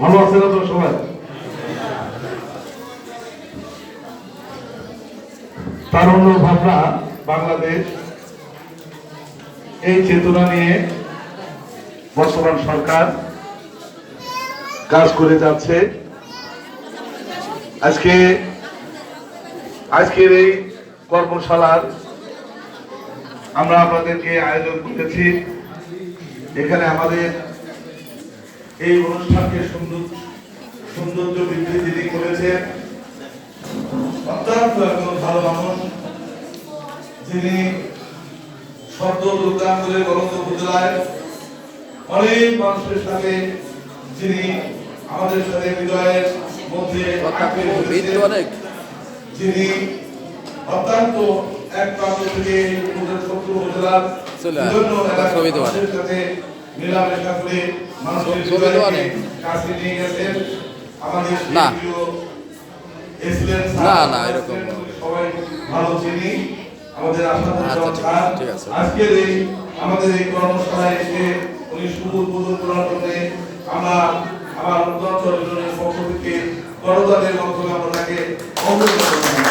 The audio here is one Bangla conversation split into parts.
ভালো আছে না তো সবাই? তারুণ্য ভাবনা, বাংলাদেশ, এই চেতনা নিয়ে বর্তমান সরকার কাজ করে যাচ্ছে। আজকে, আজকের এই কর্মশালার আমরা আপনাদেরকে আয়োজন করেছি। এখানে আমাদের এই অনুষ্ঠানকে সুন্দর সৌন্দর্য বৃদ্ধি যিনি করেছেন অত্যন্ত একজন ভালো মানুষ যিনি শব্দ দুর্গাঙ্গুলের গণত উপজেলায় অনেক মানুষের সাথে যিনি আমাদের সাথে বিজয়ের মধ্যে যিনি অত্যন্ত এক প্রান্ত থেকে উপজেলা শত্রু উপজেলার ছবি দেওয়া। মানুষের সাথে মেলামেশা করে মানুষের ছবি দেওয়া হৃদয়কে নেই। কাছে নিয়ে গেছেন আমাদের না। না, না, এরকম। সবাই ভালো চিনি। আমাদের আশাপুর আচ্ছা, ঠিক আছে, আজকের এই আমাদের এই কর্মশালায় এসে উনি শুভ উদ্বোধন করার জন্য আমরা আমার অত্যন্ত পক্ষ থেকে করদানের মাধ্যমে আমরা তাকে অবগত করলাম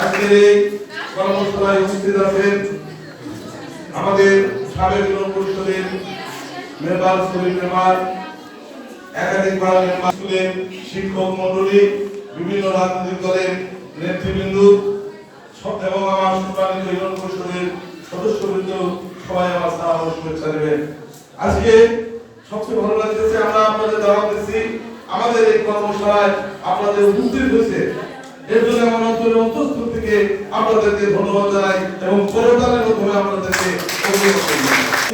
আজকের এই কর্মশালায় উপস্থিত আছেন আমাদের সাবেক আজকে সবচেয়ে ভালো লাগতেছে, আমরা আপনাদের এই কর্মশালায় আপনাদের উপস্থিত হয়েছে এর জন্য আমার অন্তরের অন্তঃস্থল থেকে আপনাদেরকে ধন্যবাদ জানাই এবং করতালের মাধ্যমে আপনাদেরকে।